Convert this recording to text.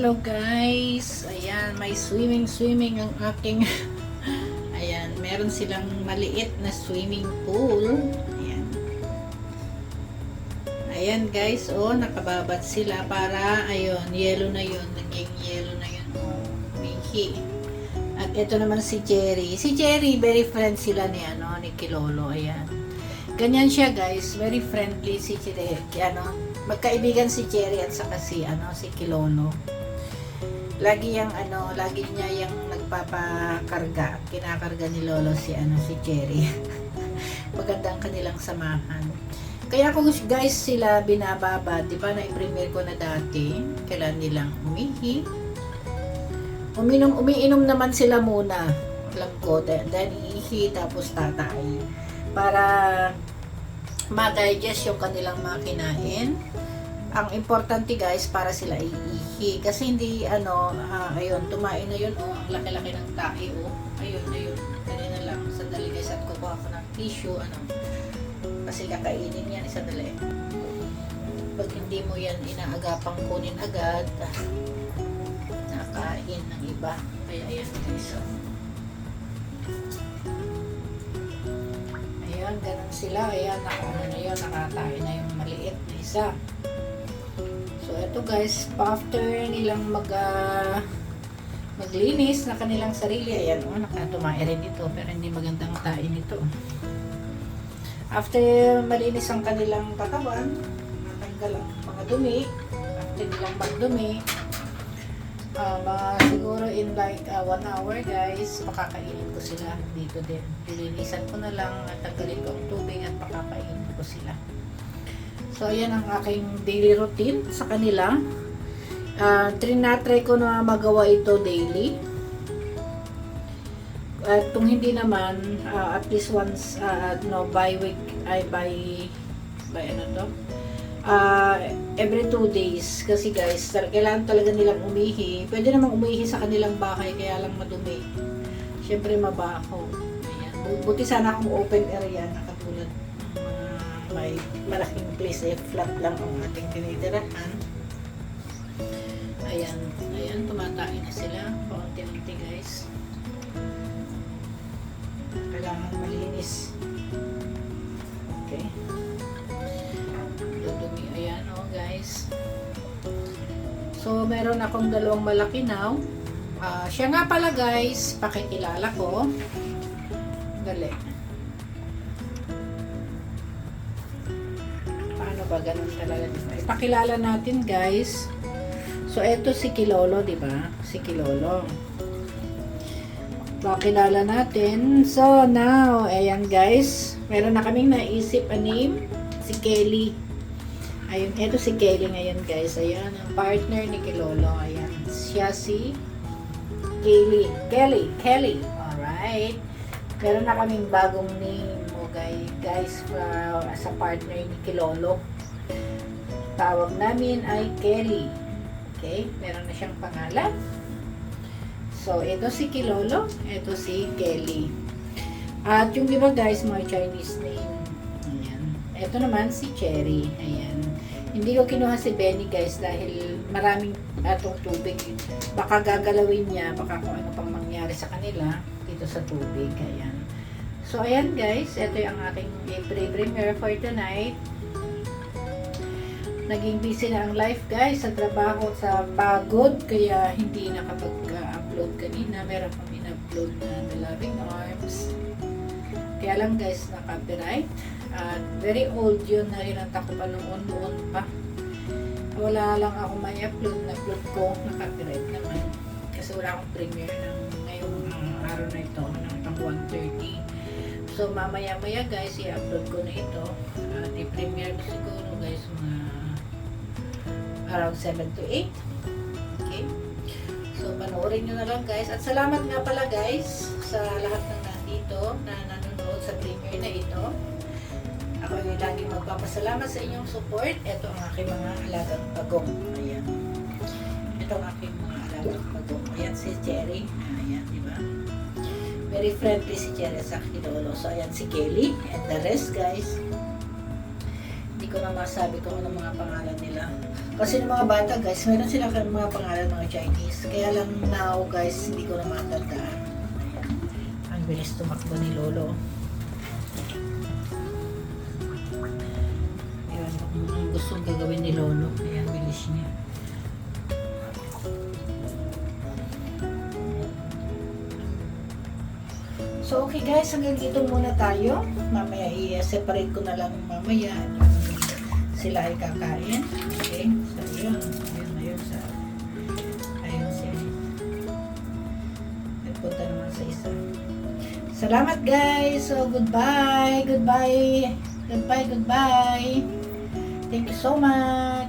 Hello guys! Ayan, may swimming-swimming ang aking... Ayan, meron silang maliit na swimming pool. Ayan. Ayan guys, oh, nakababad sila para, ayun, yellow na yun. Naging yellow na yun. Oh, Mickey. At ito naman si Jerry. Si Jerry, very friend sila ni, ano, ni Kilolo. Ayan. Ganyan siya guys, very friendly si Jerry. Ano, magkaibigan si Jerry at saka si, ano, si Kilolo lagi yang ano, lagi niya yung nagpapakarga, kinakarga ni Lolo si ano si Cherry. Maganda ang kanilang samahan. Kaya kung guys sila binababa, di ba na-premiere ko na dati, kailan nilang umihi. Uminom, umiinom naman sila muna. Alam ko, then, then iihi, tapos tatay. Para ma-digest yung kanilang mga kinain ang importante guys para sila iihi. Kasi hindi ano ah, ayun tumain na yun. Oh ang laki-laki ng tae oh. Ayun na yun. Kanina lang. Sandali guys at kukuha ko ng tissue ano. Kasi kakainin yan sandali. Pag hindi mo yan inaagapang kunin agad nakain ng iba. Kaya ayan guys oh. ayan ganun sila. Ayan ano na yun. Nakatae na yung maliit na isa. So, ito guys, after nilang mag, ah, maglinis na kanilang sarili, ayan, oh, nakatumae rin ito, pero hindi magandang tain ito. After malinis ang kanilang katawan, natanggal ang mga dumi, after nilang magdumi, ah, mga siguro in like ah, one hour guys, pakakainin ko sila dito din. Lilinisan ko na lang, at tanggalin ko So, ayan ang aking daily routine sa kanila. Uh, trinatry ko na magawa ito daily. At kung hindi naman, ah, at least once, uh, no, by week, ay by, by ano to? Ah, every two days. Kasi guys, kailangan talaga nilang umihi. Pwede namang umihi sa kanilang bahay, kaya lang madumi. Siyempre mabaho. Ayan. Bu- Buti sana kung open area na katulad may malaking place eh, flat lang ang ating tinitirahan. Ayan, ayan, tumatay na sila. Paunti-unti guys. Kailangan malinis. Okay. Dudumi, ayan oh guys. So, meron akong dalawang malaki now. Ah, siya nga pala guys, pakikilala ko. Dali. Ba ganun talaga? Diba? Ipakilala natin guys. So, eto si Kilolo, di ba? Si Kilolo. Pakilala natin. So, now, ayan guys. Meron na kaming naisip a name. Si Kelly. Ayun, eto si Kelly ngayon guys. Ayan, ang partner ni Kilolo. Ayan, siya si Kelly. Kelly. Kelly. Alright. Meron na kaming bagong name guys, guys for, sa partner ni Kilolo. Tawag namin ay Kelly. Okay? Meron na siyang pangalan. So, ito si Kilolo, ito si Kelly. At yung iba guys, mga Chinese name. Ayan. Ito naman si Cherry. Ayan. Hindi ko kinuha si Benny guys dahil maraming atong tubig. Baka gagalawin niya, baka kung ano pang mangyari sa kanila dito sa tubig. Ayan. So, ayan guys, ito yung aking pre-premiere for tonight. Naging busy na ang life guys sa trabaho, sa pagod, kaya hindi nakapag-upload kanina. Meron pang in-upload na The Loving Arms. Kaya lang guys, na copyright. At very old yun, narinanta ko pa noon, noon pa. Wala lang ako may upload, na-upload ko, na copyright naman. Kasi wala akong premiere ng ngayong uh, araw na ito, ng pang 1.30. So mamaya-maya guys, i-upload ko na ito. At i-premiere ko siguro guys, mga around 7 to 8. Okay? So, panoorin nyo na lang guys. At salamat nga pala guys sa lahat ng nandito na nanonood sa premiere na ito. Ako ay lagi magpapasalamat sa inyong support. Ito ang aking mga alagang pagong. Ayan. Ito ang aking mga alagang pagong. Ayan si Cherry. Ayan, di ba? Very friendly si Cherry sa kilolo. So, ayan si Kelly. And the rest guys, ko na masabi kung ano mga pangalan nila. Kasi ng mga bata guys, meron sila kan mga pangalan mga Chinese. Kaya lang now guys, hindi ko na matandaan. Ang bilis tumakbo ni Lolo. Ayan, ang gustong gagawin ni Lolo. Ayan, bilis niya. So, okay guys, hanggang dito muna tayo. Mamaya i-separate ko na lang mamaya. Sila ay kakain. Okay? So, yun. Ayun, ayun sa... Ayun siya. Nagpunta naman sa isa. Salamat guys. So, goodbye. Goodbye. Goodbye, goodbye. Thank you so much.